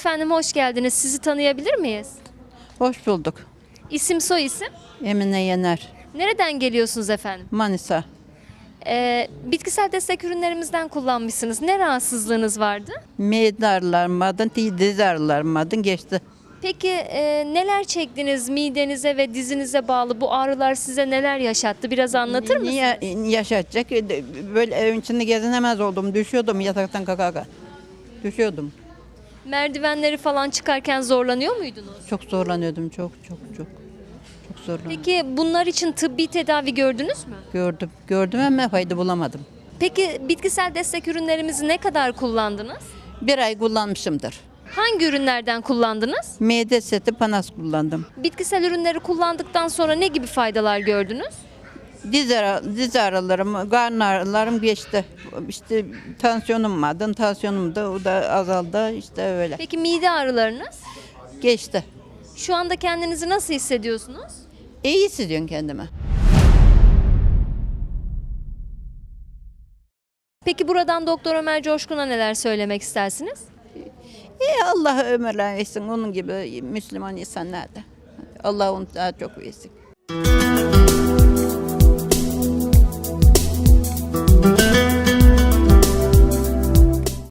Efendim hoş geldiniz. Sizi tanıyabilir miyiz? Hoş bulduk. İsim soy isim. Emine Yener, Nereden geliyorsunuz efendim? Manisa. Ee, bitkisel destek ürünlerimizden kullanmışsınız. Ne rahatsızlığınız vardı? Mide ağrılarım diz ağrılarım geçti. Peki e, neler çektiniz midenize ve dizinize bağlı bu ağrılar size neler yaşattı? Biraz anlatır mısınız? Niye yaşatacak? Böyle evin içinde gezinemez oldum. Düşüyordum yataktan kaka. Düşüyordum. Merdivenleri falan çıkarken zorlanıyor muydunuz? Çok zorlanıyordum. Çok çok çok. Çok zorlanıyordum. Peki bunlar için tıbbi tedavi gördünüz mü? Gördüm. Gördüm ama fayda bulamadım. Peki bitkisel destek ürünlerimizi ne kadar kullandınız? Bir ay kullanmışımdır. Hangi ürünlerden kullandınız? Mide seti panas kullandım. Bitkisel ürünleri kullandıktan sonra ne gibi faydalar gördünüz? Diz, ağrı, diz ağrılarım, karın ağrılarım geçti. İşte tansiyonum vardı. Tansiyonum da o da azaldı. İşte öyle. Peki mide ağrılarınız? Geçti. Şu anda kendinizi nasıl hissediyorsunuz? İyi hissediyorum kendimi. Peki buradan Doktor Ömer Coşkun'a neler söylemek istersiniz? İyi Allah ömürler versin onun gibi Müslüman insanlar da. Allah onu daha çok versin.